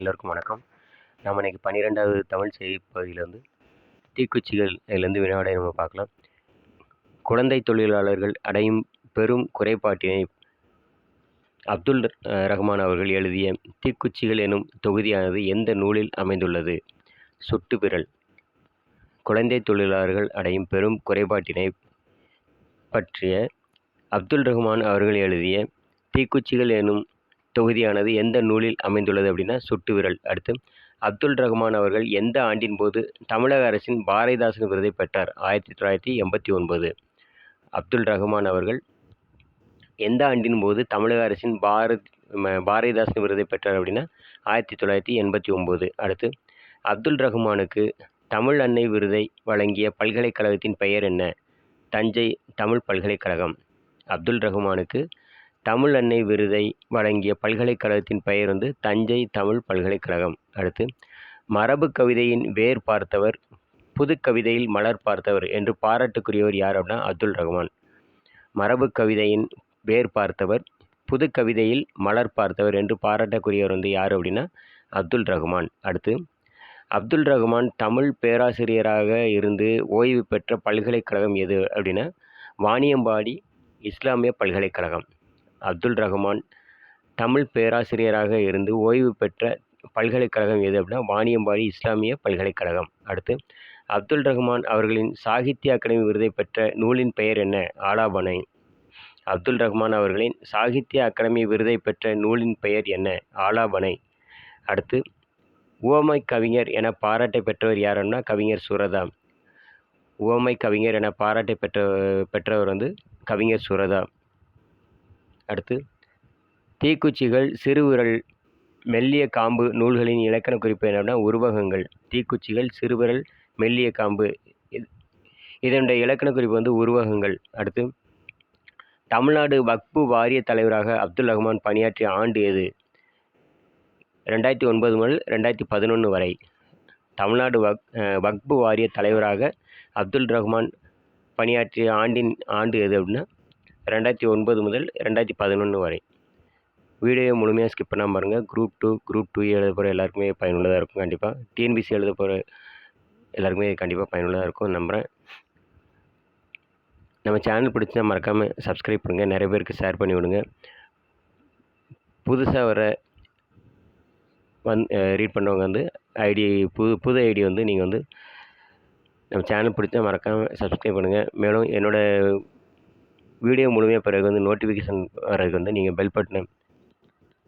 எல்லோருக்கும் வணக்கம். நம்ம இன்னைக்கு பன்னிரெண்டாவது தமிழ் செய்தி பகுதியில் தீக்குச்சிகள் இதிலேருந்து வினாடை நம்ம பார்க்கலாம். குழந்தை தொழிலாளர்கள் அடையும் பெரும் குறைபாட்டினை அப்துல் ரஹ்மான் அவர்கள் எழுதிய தீக்குச்சிகள் எனும் தொகுதியானது எந்த நூலில் அமைந்துள்ளது? சுட்டு விரல். குழந்தை தொழிலாளர்கள் அடையும் பெரும் குறைபாட்டினை பற்றிய அப்துல் ரஹ்மான் அவர்கள் எழுதிய தீக்குச்சிகள் எனும் தொகுதியானது எந்த நூலில் அமைந்துள்ளது அப்படின்னா சுட்டு விரல். அடுத்து அப்துல் ரஹ்மான் அவர்கள் எந்த ஆண்டின் போது தமிழக அரசின் பாரதிதாசன் விருதை பெற்றார்? ஆயிரத்தி தொள்ளாயிரத்தி எண்பத்தி ஒன்பது. அப்துல் ரஹ்மான் அவர்கள் எந்த ஆண்டின் போது தமிழக அரசின் பாரத் பாரதிதாசன் விருதை பெற்றார் அப்படின்னா ஆயிரத்தி தொள்ளாயிரத்தி எண்பத்தி ஒம்பது அடுத்து அப்துல் ரஹ்மானுக்கு தமிழ் அன்னை விருதை வழங்கிய பல்கலைக்கழகத்தின் பெயர் என்ன? தஞ்சை தமிழ் பல்கலைக்கழகம். அப்துல் ரஹ்மானுக்கு தமிழ் அன்னை விருதை வழங்கிய பல்கலைக்கழகத்தின் பெயர் வந்து தஞ்சை தமிழ் பல்கலைக்கழகம். அடுத்து மரபு கவிதையின் வேர் பார்த்தவர் புது கவிதையில் மலர் பார்த்தவர் என்று பாராட்டுக்குரியவர் யார் அப்படின்னா அப்துல் ரஹ்மான். மரபு கவிதையின் வேர் பார்த்தவர் புது கவிதையில் மலர் பார்த்தவர் என்று பாராட்டக்கூடியவர் வந்து யார் அப்படின்னா அப்துல் ரஹ்மான். அடுத்து அப்துல் ரஹ்மான் தமிழ் பேராசிரியராக இருந்து ஓய்வு பெற்ற பல்கலைக்கழகம் எது அப்படின்னா வாணியம்பாடி இஸ்லாமிய பல்கலைக்கழகம். அப்துல் ரஹ்மான் தமிழ் பேராசிரியராக இருந்து ஓய்வு பெற்ற பல்கலைக்கழகம் எது அப்படின்னா வாணியம்பாடி இஸ்லாமிய பல்கலைக்கழகம். அடுத்து அப்துல் ரஹ்மான் அவர்களின் சாகித்ய அகாடமி விருதை பெற்ற நூலின் பெயர் என்ன? ஆலாபனை. அப்துல் ரஹ்மான் அவர்களின் சாகித்ய அகாடமி விருதை பெற்ற நூலின் பெயர் என்ன? ஆலாபனை. அடுத்து உவமை கவிஞர் என பாராட்டை பெற்றவர் யாருன்னா கவிஞர் சுரதா. உவமை கவிஞர் என பாராட்டை பெற்ற பெற்றவர் வந்து கவிஞர் சுரதா. அடுத்து தீக்குச்சிகள் சிறுவிரல் மெல்லிய காம்பு நூல்களின் இலக்கண குறிப்பு என்னென்னா உருவகங்கள். தீக்குச்சிகள் சிறுவிரல் மெல்லிய காம்பு. இது- இதனுடைய இலக்கண குறிப்பு வந்து உருவகங்கள். அடுத்து தமிழ்நாடு வக்பு வாரிய தலைவராக அப்துல் ரஹ்மான் பணியாற்றிய ஆண்டு எது? ரெண்டாயிரத்தி ஒன்பது முதல் ரெண்டாயிரத்தி பதினொன்று வரை. தமிழ்நாடு வக் வக்பு வாரிய தலைவராக அப்துல் ரஹ்மான் பணியாற்றிய ஆண்டின் ஆண்டு எது அப்படின்னா ரெண்டாயிரத்தி ஒன்பது முதல் ரெண்டாயிரத்தி பதினொன்று வரை. வீடியோ முழுமையாக ஸ்கிப் பண்ணாமல் பாருங்கள் group two group two e எழுத போகிற எல்லாருக்குமே பயனுள்ளதாக இருக்கும் கண்டிப்பாக டிஎன்பிசி எழுத போகிற எல்லாருக்குமே கண்டிப்பாக பயனுள்ளதாக இருக்கும் நம்புகிறேன் நம்ம சேனல் பிடிச்சா மறக்காமல் சப்ஸ்கிரைப் பண்ணுங்கள் நிறைய பேருக்கு ஷேர் பண்ணி விடுங்க. புதுசாக வர வந் ரீட் பண்ணுறவங்க வந்து ஐடி புது புது ஐடி வந்து நீங்கள் வந்து நம்ம சேனல் பிடிச்சா மறக்காமல் சப்ஸ்கிரைப் பண்ணுங்கள் மேலும் என்னோடய வீடியோ முழுமையாக பிறகு வந்து நோட்டிஃபிகேஷன் வரதுக்கு வந்து நீங்கள் பெல் பட்டனை